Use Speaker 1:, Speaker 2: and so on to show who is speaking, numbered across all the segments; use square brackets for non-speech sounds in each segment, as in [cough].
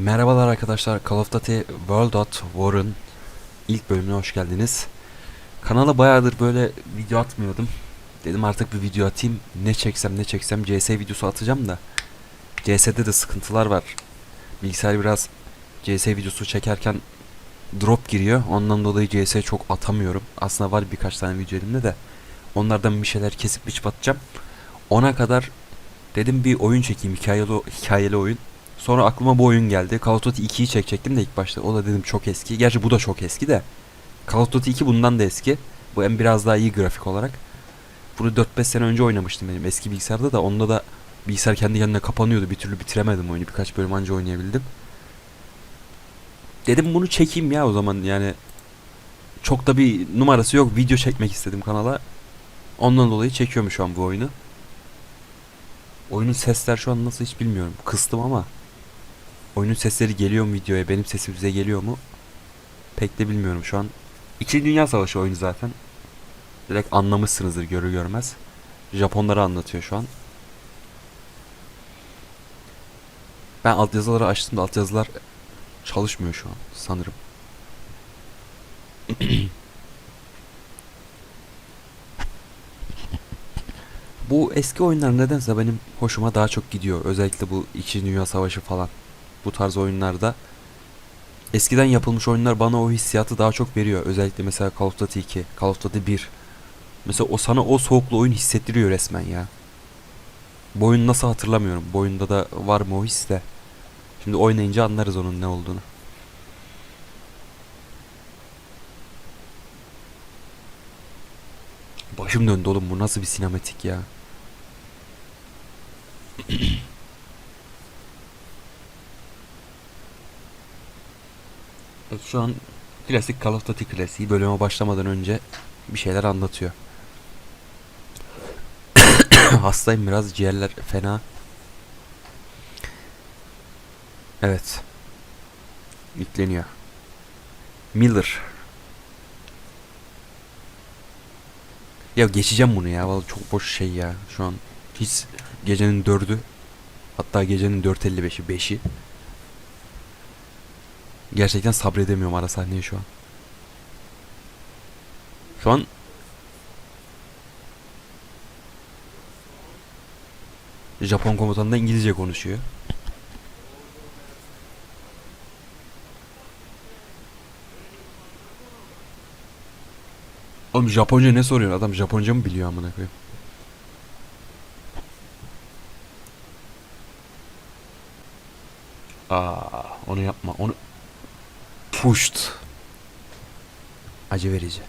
Speaker 1: Merhabalar arkadaşlar, Call of Duty World at War'ın ilk bölümüne hoş geldiniz. Kanala bayağıdır böyle video atmıyordum. Dedim artık bir video atayım. Ne çeksem ne çeksem CS videosu atacağım da. CS'de de sıkıntılar var. Bilgisayar biraz CS videosu çekerken drop giriyor. Ondan dolayı CS çok atamıyorum. Aslında var birkaç tane video elimde de. Onlardan bir şeyler kesip biçip atacağım. Ona kadar dedim bir oyun çekeyim hikayeli, hikayeli oyun. Sonra aklıma bu oyun geldi. Call of Duty 2'yi çekecektim de ilk başta. O da dedim çok eski. Gerçi bu da çok eski de. Call of Duty 2 bundan da eski. Bu en biraz daha iyi grafik olarak. Bunu 4-5 sene önce oynamıştım benim eski bilgisayarda da. Onda da bilgisayar kendi kendine kapanıyordu. Bir türlü bitiremedim oyunu. Birkaç bölüm anca oynayabildim. Dedim bunu çekeyim ya o zaman yani. Çok da bir numarası yok. Video çekmek istedim kanala. Ondan dolayı çekiyorum şu an bu oyunu. Oyunun sesler şu an nasıl hiç bilmiyorum. Kıstım ama oyunun sesleri geliyor mu videoya? Benim sesim size geliyor mu? Pek de bilmiyorum şu an. İkinci Dünya Savaşı oyunu zaten. Direkt anlamışsınızdır görür görmez. Japonları anlatıyor şu an. Ben altyazıları açtım da altyazılar çalışmıyor şu an sanırım. Bu eski oyunlar nedense benim hoşuma daha çok gidiyor. Özellikle bu İkinci Dünya Savaşı falan. Bu tarz oyunlarda. Eskiden yapılmış oyunlar bana o hissiyatı daha çok veriyor. Özellikle mesela Call of Duty 2, Call of Duty 1. Mesela o sana o soğuklu oyun hissettiriyor resmen ya. Bu oyunu nasıl hatırlamıyorum. Bu oyunda da var mı o his de. Şimdi oynayınca anlarız onun ne olduğunu. Başım döndü oğlum bu nasıl bir sinematik ya. [clears throat] Evet, şu an klasik Call of Duty klasiği bölüme başlamadan önce bir şeyler anlatıyor. [coughs] Hastayım biraz ciğerler fena. Evet. Yükleniyor. Miller. Ya geçeceğim bunu ya. Vallahi çok boş şey ya. Şu an hiç gecenin dördü. Hatta gecenin 4.55'i 5'i. Gerçekten sabredemiyorum ara sahneyi şu an. Şu an Japon komutan da İngilizce konuşuyor. Oğlum Japonca ne soruyor adam Japonca mı biliyor amına koyayım? Aa, onu yapma. Onu pushed. Acı verici.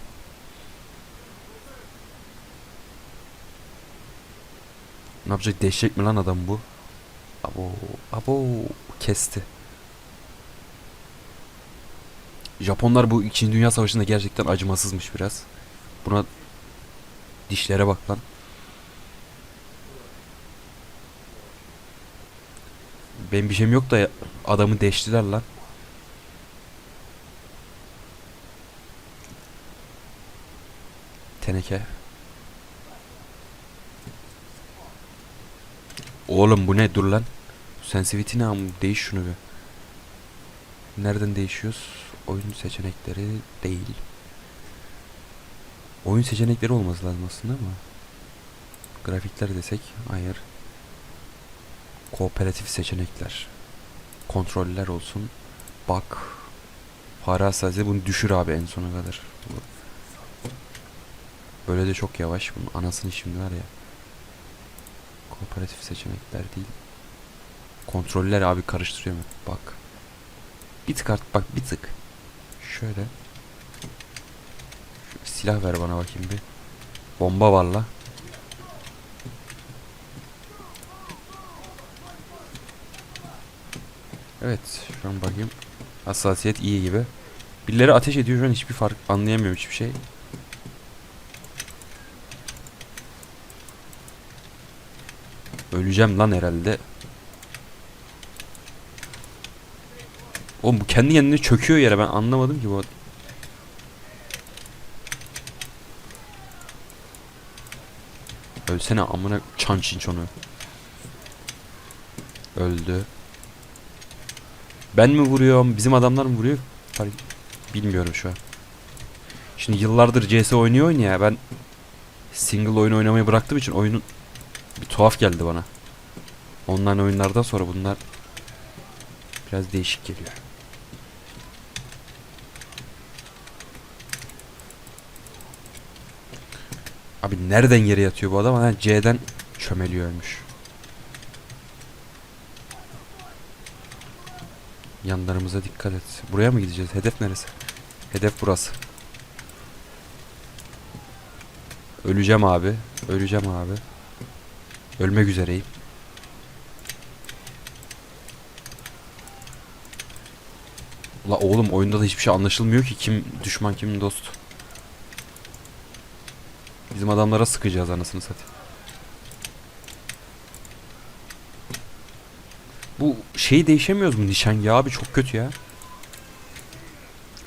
Speaker 1: Ne yapacak? Değişecek mi lan adam bu? Abo, abo kesti. Japonlar bu 2. Dünya Savaşı'nda gerçekten acımasızmış biraz. Buna dişlere bak lan. Benim bir şeyim yok da adamı deştiler lan. Teneke. Oğlum bu ne dur lan. Sensitivity ne am değiş şunu bir. Nereden değişiyoruz? Oyun seçenekleri değil. Oyun seçenekleri olması lazım aslında ama. Grafikler desek hayır. Kooperatif seçenekler. Kontroller olsun. Bak. Fare hassasiyeti bunu düşür abi en sona kadar. Böyle de çok yavaş. Bunun anasını şimdi var ya. Kooperatif seçenekler değil. Kontroller abi karıştırıyor mu? Bak. Bir tık artık bak bir tık. Şöyle. Şu silah ver bana bakayım bir. Bomba var la. Evet şu an bakayım. Hassasiyet iyi gibi. Birileri ateş ediyor şu an hiçbir fark anlayamıyorum hiçbir şey. Öleceğim lan herhalde. Oğlum bu kendi kendine çöküyor yere ben anlamadım ki bu. Ölsene amına çan çinç onu. Öldü. Ben mi vuruyorum? Bizim adamlar mı vuruyor? Bilmiyorum şu an. Şimdi yıllardır CS oynuyor oyun ya. Ben single oyun oynamayı bıraktığım için oyunun bir tuhaf geldi bana. Online oyunlardan sonra bunlar biraz değişik geliyor. Abi nereden yere yatıyor bu adam? Ha, C'den çömeliyormuş. Yanlarımıza dikkat et. Buraya mı gideceğiz? Hedef neresi? Hedef burası. Öleceğim abi. Öleceğim abi. Ölmek üzereyim. La oğlum oyunda da hiçbir şey anlaşılmıyor ki kim düşman kim dost. Bizim adamlara sıkacağız anasını satayım. Bu şeyi değişemiyoruz mu nişangahı abi çok kötü ya.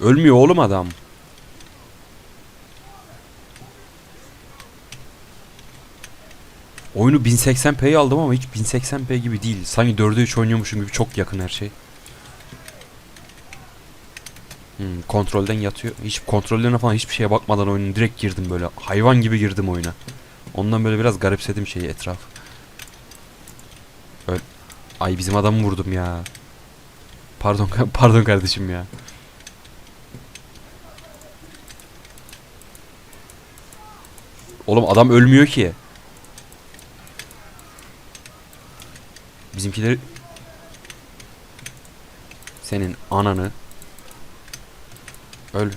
Speaker 1: Ölmüyor oğlum adam. Oyunu 1080p'ye aldım ama hiç 1080p gibi değil. Sanki 4'e 3 oynuyormuşum gibi çok yakın her şey. Hmm, kontrolden yatıyor. Hiç kontrollerine falan hiçbir şeye bakmadan oyunu direkt girdim böyle. Hayvan gibi girdim oyuna. Ondan böyle biraz garipsedim şeyi etraf. Öl. Ay bizim adamı vurdum ya. Pardon [laughs] pardon kardeşim ya. Oğlum adam ölmüyor ki. Bizimkileri senin ananı öl.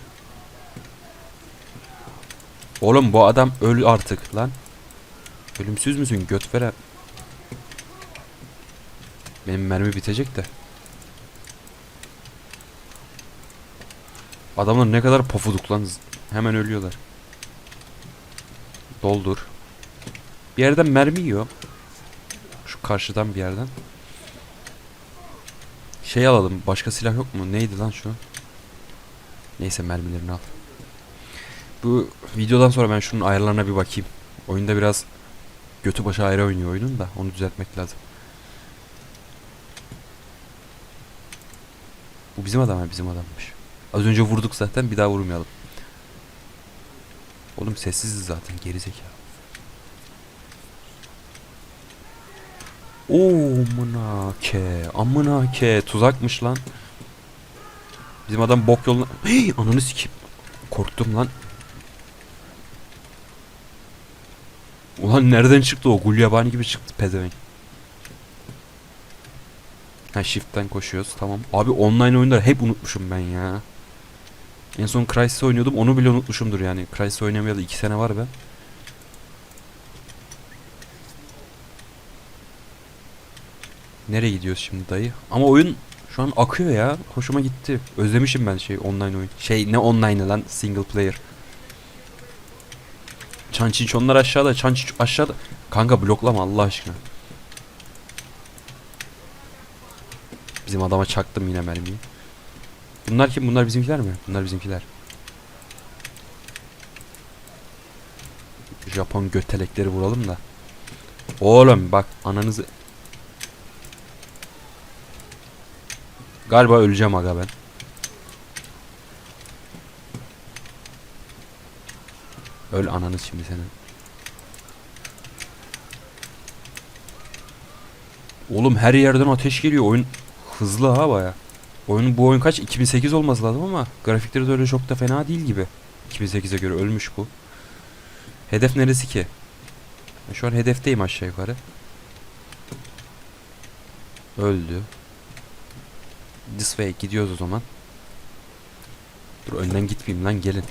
Speaker 1: Oğlum bu adam öl artık lan. Ölümsüz müsün göt veren? Benim mermi bitecek de. Adamlar ne kadar pofuduk lan. Hemen ölüyorlar. Doldur. Bir yerden mermi yiyor. Şu karşıdan bir yerden. Şey alalım. Başka silah yok mu? Neydi lan şu? Neyse mermilerini al. Bu videodan sonra ben şunun ayarlarına bir bakayım. Oyunda biraz götü başı ayrı oynuyor oyunun da onu düzeltmek lazım. Bu bizim adam ha bizim adammış. Az önce vurduk zaten bir daha vurmayalım. Oğlum sessiziz zaten geri zekalı. Oo amına ke amına ke tuzakmış lan. Bizim adam bok yoluna Hey, ananı sikeyim. Korktum lan. Ulan nereden çıktı o? Gulyabani gibi çıktı pezevenk. Ha shift'ten koşuyoruz tamam. Abi online oyunları hep unutmuşum ben ya. En son Crysis oynuyordum onu bile unutmuşumdur yani. Crysis oynamayalı 2 sene var be. Nereye gidiyoruz şimdi dayı? Ama oyun an akıyor ya. Hoşuma gitti. Özlemişim ben şey online oyun. Şey ne online lan single player. Çançinç onlar aşağıda. Çançinç aşağıda. Kanka bloklama Allah aşkına. Bizim adama çaktım yine mermiyi. Bunlar kim? Bunlar bizimkiler mi? Bunlar bizimkiler. Japon götelekleri vuralım da. Oğlum bak ananızı Galiba öleceğim aga ben. Öl ananı şimdi senin. Oğlum her yerden ateş geliyor. Oyun hızlı ha baya. Oyunun bu oyun kaç? 2008 olması lazım ama grafikleri de öyle çok da fena değil gibi. 2008'e göre ölmüş bu. Hedef neresi ki? Şu an hedefteyim aşağı yukarı. Öldü. This way gidiyoruz o zaman. Dur önden gitmeyeyim lan gelin.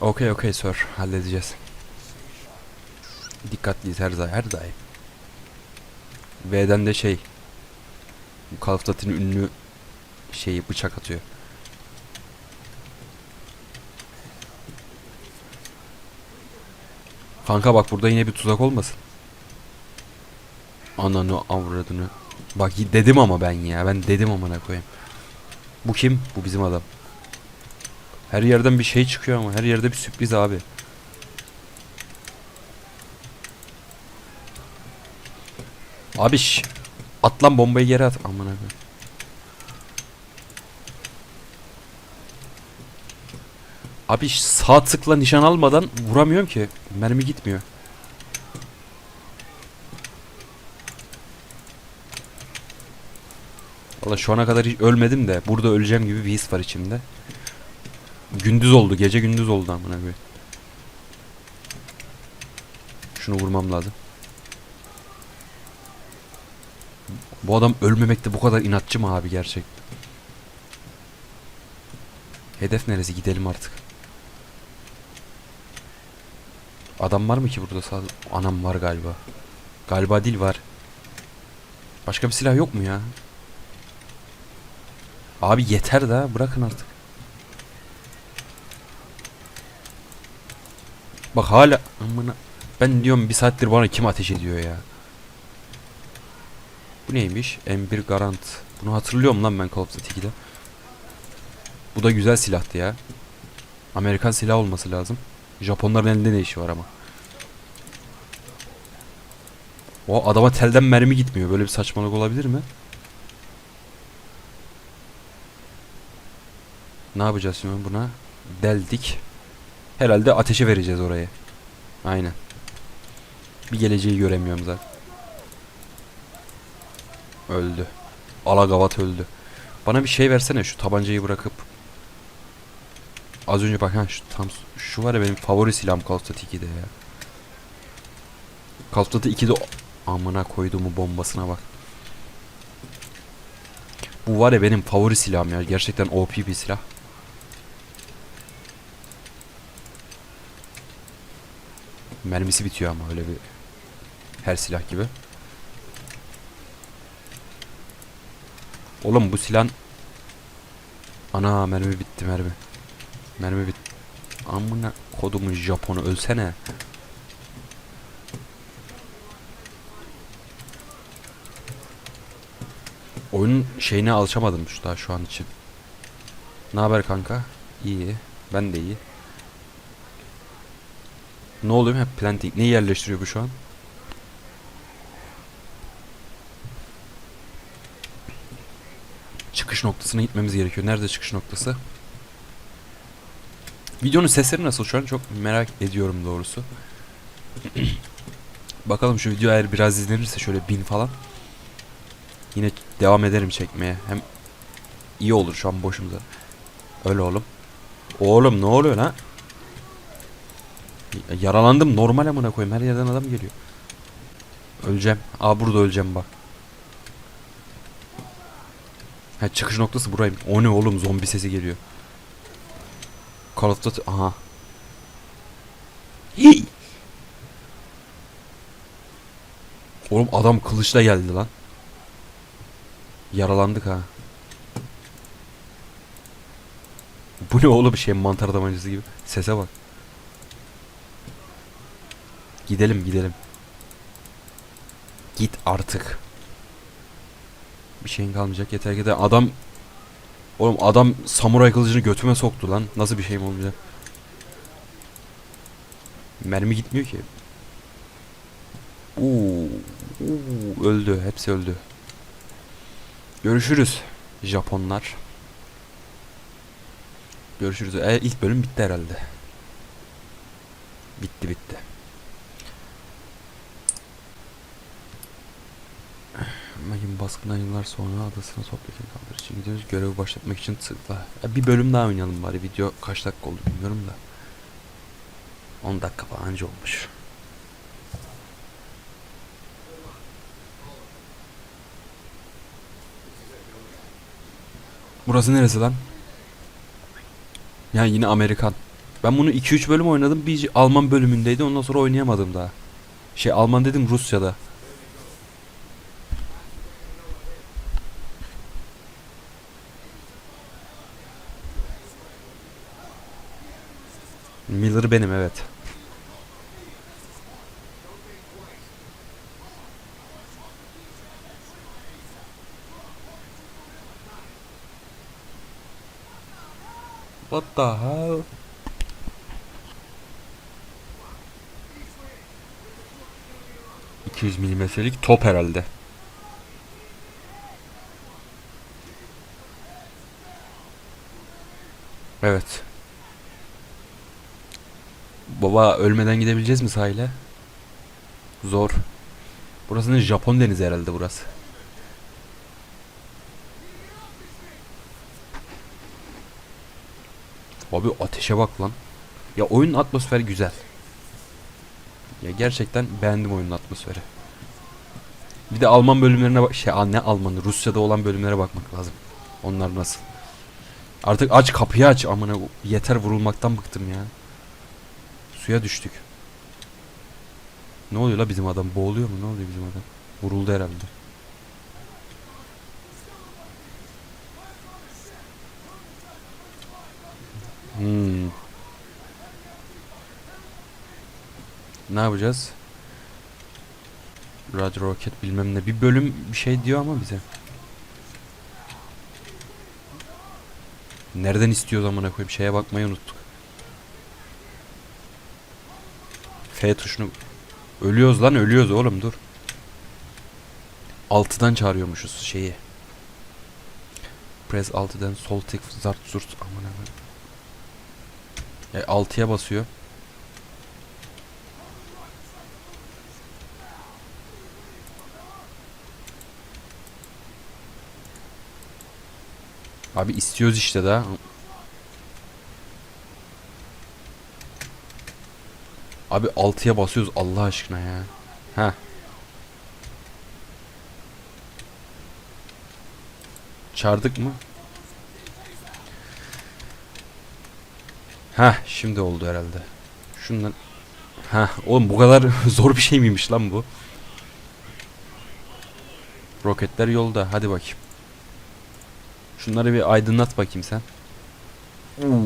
Speaker 1: Okey okey sir halledeceğiz. Dikkatliyiz her daim her daim. V'den de şey Call of ünlü şeyi bıçak atıyor. Kanka bak burada yine bir tuzak olmasın. Ananı avradını. Bak dedim ama ben ya. Ben dedim amına koyayım. Bu kim? Bu bizim adam. Her yerden bir şey çıkıyor ama her yerde bir sürpriz abi. Abi şş, at lan bombayı geri at. Amına koyayım. Abi şş, sağ tıkla nişan almadan vuramıyorum ki. Mermi gitmiyor. Valla şu ana kadar hiç ölmedim de burada öleceğim gibi bir his var içimde. Gündüz oldu, gece gündüz oldu amına koyayım. Şunu vurmam lazım. Bu adam ölmemekte bu kadar inatçı mı abi gerçek? Hedef neresi? Gidelim artık. Adam var mı ki burada sağ? Anam var galiba. Galiba değil var. Başka bir silah yok mu ya? Abi yeter da bırakın artık. Bak hala amına ben diyorum bir saattir bana kim ateş ediyor ya. Bu neymiş? M1 Garant. Bunu hatırlıyorum lan ben Call of Duty 2'de. Bu da güzel silahtı ya. Amerikan silah olması lazım. Japonların elinde ne işi var ama. O adama telden mermi gitmiyor. Böyle bir saçmalık olabilir mi? Ne yapacağız şimdi buna? Deldik. Herhalde ateşe vereceğiz orayı. Aynen. Bir geleceği göremiyorum zaten. Öldü. Alagavat öldü. Bana bir şey versene şu tabancayı bırakıp. Az önce bak ha şu tam şu var ya benim favori silahım Call of Duty 2'de ya. Call of Duty 2'de o- amına koyduğumu bombasına bak. Bu var ya benim favori silahım ya. Gerçekten OP bir silah. Mermisi bitiyor ama öyle bir her silah gibi. Oğlum bu silah Ana mermi bitti mermi. Mermi bitti. Amına kodumun Japonu ölsene. Oyunun şeyine alışamadım şu daha şu an için. Ne haber kanka? İyi. Ben de iyi. Ne oluyor? Hep planting. Neyi yerleştiriyor bu şu an? Çıkış noktasına gitmemiz gerekiyor. Nerede çıkış noktası? Videonun sesleri nasıl şu an? Çok merak ediyorum doğrusu. [clears throat] Bakalım şu video eğer biraz izlenirse şöyle bin falan. Yine devam ederim çekmeye. Hem iyi olur şu an boşumuza. Öyle oğlum. Oğlum ne oluyor lan? Yaralandım normal amına koyayım. Her yerden adam geliyor. Öleceğim. Aa burada öleceğim bak. Ha çıkış noktası burayım. O ne oğlum zombi sesi geliyor. Call of Duty aha. Hii! Oğlum adam kılıçla geldi lan. Yaralandık ha. Bu ne oğlum şey mantar tabancası gibi. Sese bak. Gidelim gidelim. Git artık. Bir şeyin kalmayacak yeter ki de adam Oğlum adam samuray kılıcını götüme soktu lan. Nasıl bir şeyim olmayacak? Mermi gitmiyor ki. Uuu, uuu, öldü. Hepsi öldü. Görüşürüz Japonlar. Görüşürüz. E, ilk bölüm bitti herhalde. Bitti bitti. Magin baskından yıllar sonra adasına topyekun kaldır için gidiyoruz. Görevi başlatmak için tıkla. Ya bir bölüm daha oynayalım bari. Video kaç dakika oldu bilmiyorum da. 10 dakika falan anca olmuş. Burası neresi lan? Ya yine Amerikan. Ben bunu 2-3 bölüm oynadım. Bir Alman bölümündeydi. Ondan sonra oynayamadım daha. Şey Alman dedim Rusya'da. Saldırı benim evet. What the hell? ...200 milimetrelik top herhalde. Evet. Baba ölmeden gidebileceğiz mi sahile? Zor. Burası ne? Japon denizi herhalde burası. Abi ateşe bak lan. Ya oyunun atmosferi güzel. Ya gerçekten beğendim oyunun atmosferi. Bir de Alman bölümlerine bak şey ne Almanı Rusya'da olan bölümlere bakmak lazım. Onlar nasıl? Artık aç kapıyı aç amına yeter vurulmaktan bıktım ya. Suya düştük. Ne oluyor la bizim adam boğuluyor mu ne oluyor bizim adam? Vuruldu herhalde. Hmm. Ne yapacağız? Rad Rocket bilmem ne. Bir bölüm bir şey diyor ama bize. Nereden istiyoruz amına koyayım? Şeye bakmayı unuttuk. F tuşunu ölüyoruz lan ölüyoruz oğlum dur. Altıdan çağırıyormuşuz şeyi. Press 6'dan sol tık zart zurt aman aman. E, 6'ya basıyor. Abi istiyoruz işte daha. Abi 6'ya basıyoruz Allah aşkına ya. Ha. Çağırdık mı? Ha, şimdi oldu herhalde. Şundan Ha, oğlum bu kadar [laughs] zor bir şey miymiş lan bu? Roketler yolda. Hadi bakayım. Şunları bir aydınlat bakayım sen. Oo.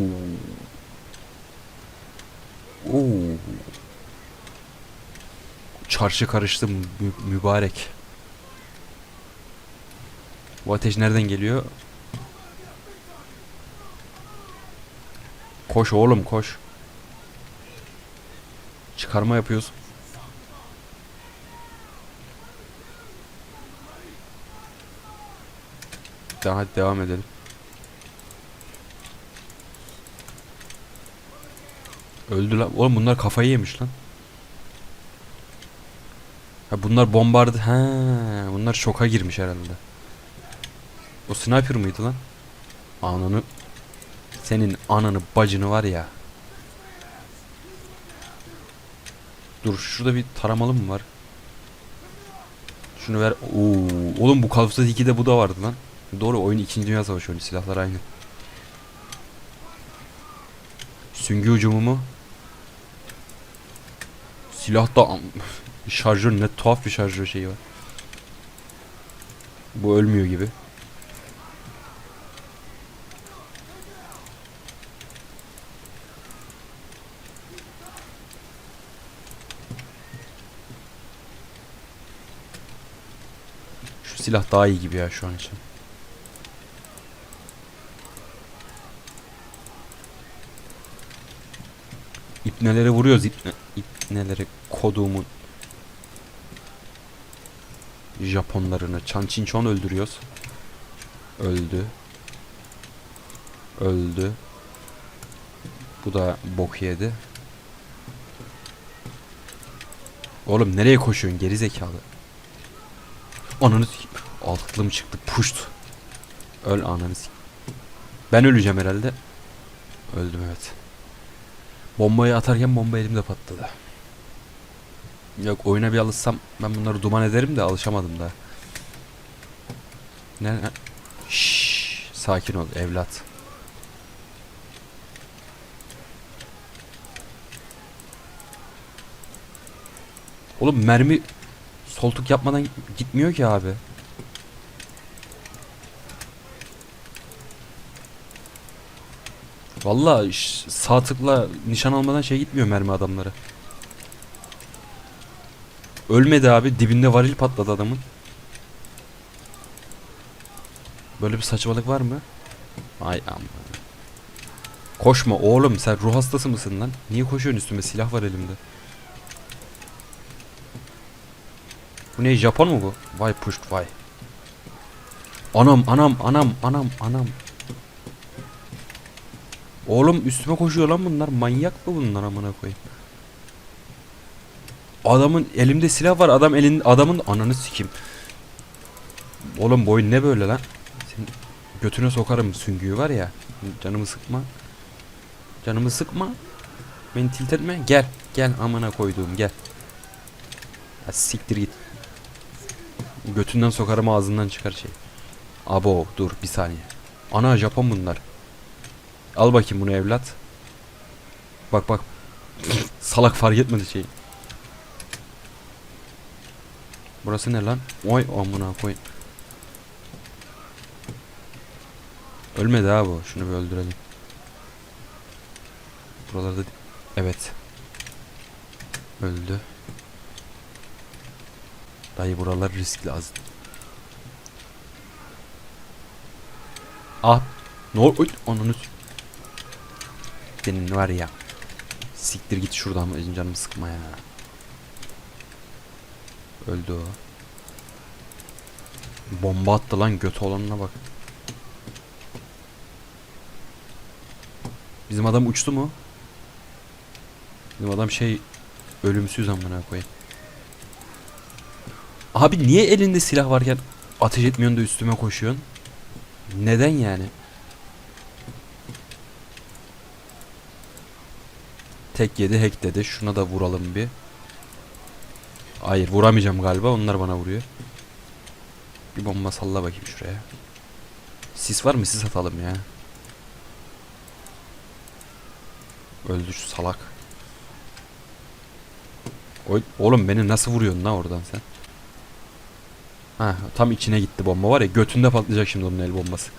Speaker 1: Çarşı karıştı mü- mübarek. Bu ateş nereden geliyor? Koş oğlum koş. Çıkarma yapıyoruz. Daha devam edelim. Öldü lan. Oğlum bunlar kafayı yemiş lan. Ha bunlar bombardı. Ha, bunlar şoka girmiş herhalde. O sniper mıydı lan? Ananı senin ananı bacını var ya. Dur şurada bir taramalı mı var? Şunu ver. Oo, oğlum bu Call of Duty 2'de bu da vardı lan. Doğru oyun 2. Dünya Savaşı oyunu silahlar aynı. Süngü ucumu mu? Silahta am- şarjör ne tuhaf bir şarjör şeyi var. Bu ölmüyor gibi. Şu silah daha iyi gibi ya şu an için. İpnelere vuruyoruz ipne, ipnelere koduğumun Japonlarını Chan Chin Chon öldürüyoruz. Öldü. Öldü. Bu da bok yedi. Oğlum nereye koşuyorsun geri zekalı? Ananı. Aklım çıktı. Puşt. Öl ananı. Ben öleceğim herhalde. Öldüm evet. Bombayı atarken bomba elimde patladı. Yok oyuna bir alışsam ben bunları duman ederim de alışamadım da. Ne? Şşş, sakin ol evlat. Oğlum mermi soltuk yapmadan gitmiyor ki abi. Vallahi ş- sağ tıkla nişan almadan şey gitmiyor mermi adamlara. Ölmedi abi. Dibinde varil patladı adamın. Böyle bir saçmalık var mı? Ay amma. Koşma oğlum sen ruh hastası mısın lan? Niye koşuyorsun üstüme silah var elimde. Bu ne Japon mu bu? Vay puşt vay. Anam anam anam anam anam. Oğlum üstüme koşuyor lan bunlar. Manyak mı bunlar amına koyayım? Adamın elimde silah var. Adam elin adamın ananı sikim. Oğlum boyun ne böyle lan? Senin götüne sokarım süngüyü var ya. Canımı sıkma. Canımı sıkma. Beni tilt etme. Gel. Gel amına koyduğum gel. Ya siktir git. Götünden sokarım ağzından çıkar şey. Abo dur bir saniye. Ana Japon bunlar. Al bakayım bunu evlat. Bak bak. [laughs] Salak fark etmedi şey. Burası ne lan? Oy amına koy. Ölmedi ha bu. Şunu bir öldürelim. Buralarda evet. Öldü. Dayı buralar riskli az. Ah. Ne Ananı. s- Senin var ya. Siktir git şuradan canımı sıkma ya. Öldü o. Bomba attı lan götü olanına bak. Bizim adam uçtu mu? Bizim adam şey ölümsüz amına koyayım. Abi niye elinde silah varken ateş etmiyorsun da üstüme koşuyorsun? Neden yani? Tek yedi hack dedi. Şuna da vuralım bir. Hayır vuramayacağım galiba. Onlar bana vuruyor. Bir bomba salla bakayım şuraya. Sis var mı? Sis atalım ya. Öldü şu salak. Oğlum beni nasıl vuruyorsun lan oradan sen? Ha tam içine gitti bomba var ya götünde patlayacak şimdi onun el bombası.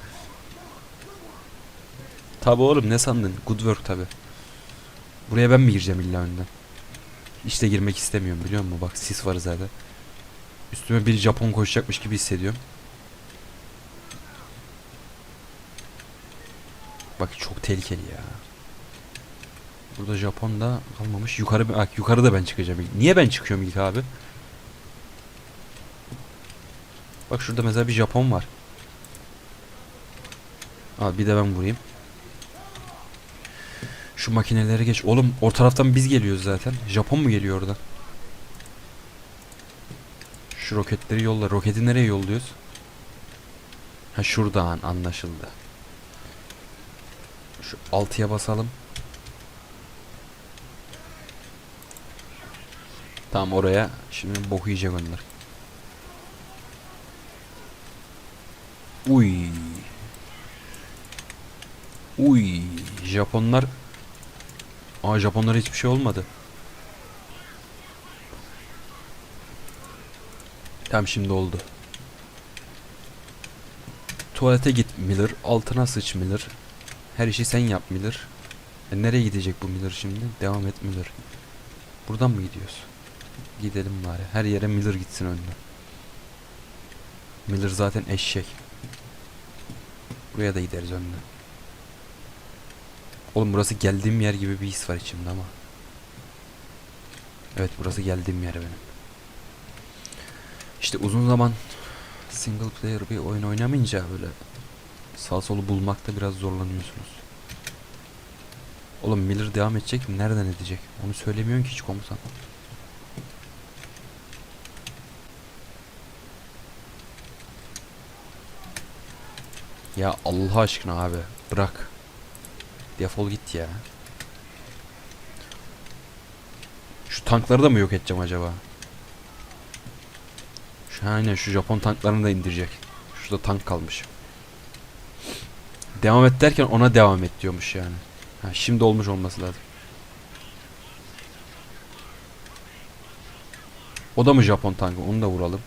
Speaker 1: Tabi oğlum ne sandın? Good work tabi. Buraya ben mi gireceğim illa önden? İşte girmek istemiyorum biliyor musun? Bak sis var zaten. Üstüme bir Japon koşacakmış gibi hissediyorum. Bak çok tehlikeli ya. Burada Japon da kalmamış. Yukarı bak yukarıda ben çıkacağım. Niye ben çıkıyorum ilk abi? Bak şurada mesela bir Japon var. Abi bir de ben vurayım. Şu makinelere geç. Oğlum o taraftan biz geliyoruz zaten. Japon mu geliyor oradan? Şu roketleri yolla. Roketi nereye yolluyoruz? Ha şuradan anlaşıldı. Şu altıya basalım. Tamam oraya. Şimdi boku yiyecek onlar. Uy. Uy. Japonlar Aa Japonlara hiçbir şey olmadı. Tamam şimdi oldu. Tuvalete git Miller. Altına sıç Miller. Her işi sen yap Miller. E, nereye gidecek bu Miller şimdi? Devam et Miller. Buradan mı gidiyoruz? Gidelim bari. Her yere Miller gitsin önden. Miller zaten eşek. Buraya da gideriz önden. Oğlum burası geldiğim yer gibi bir his var içimde ama. Evet burası geldiğim yer benim. İşte uzun zaman single player bir oyun oynamayınca böyle sağ solu bulmakta biraz zorlanıyorsunuz. Oğlum Miller devam edecek mi? Nereden edecek? Onu söylemiyorsun ki hiç komutan. Ya Allah aşkına abi bırak. Defol git ya. Şu tankları da mı yok edeceğim acaba? Şu aynen şu Japon tanklarını da indirecek. Şurada tank kalmış. Devam et derken ona devam et diyormuş yani. Ha, şimdi olmuş olması lazım. O da mı Japon tankı? Onu da vuralım.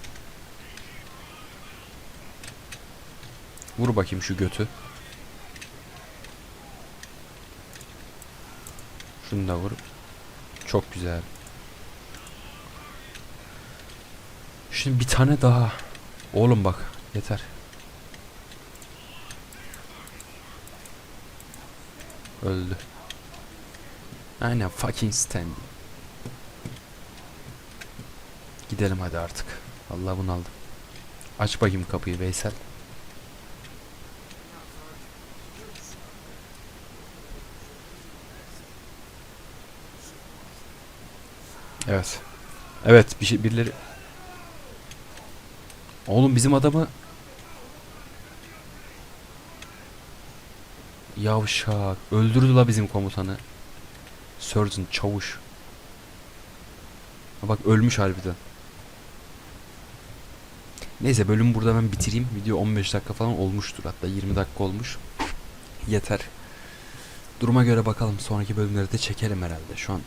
Speaker 1: Vur bakayım şu götü. Şunu da vur. Çok güzel. Şimdi bir tane daha. Oğlum bak yeter. Öldü. Aynen fucking stand. Gidelim hadi artık. Allah bunu aldım. Aç bakayım kapıyı Veysel. Evet. Evet bir şey birileri Oğlum bizim adamı Yavşak öldürdü la bizim komutanı. Surgeon çavuş. Bak ölmüş harbiden. Neyse bölümü burada ben bitireyim. Video 15 dakika falan olmuştur hatta 20 dakika olmuş. Yeter. Duruma göre bakalım sonraki bölümleri de çekerim herhalde. Şu an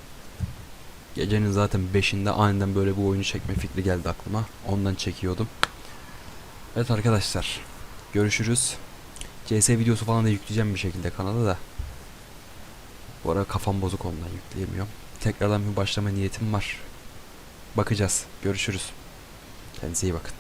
Speaker 1: gecenin zaten 5'inde aniden böyle bu oyunu çekme fikri geldi aklıma. Ondan çekiyordum. Evet arkadaşlar. Görüşürüz. CS videosu falan da yükleyeceğim bir şekilde kanala da. Bu ara kafam bozuk ondan yükleyemiyorum. Tekrardan bir başlama niyetim var. Bakacağız. Görüşürüz. Kendinize iyi bakın.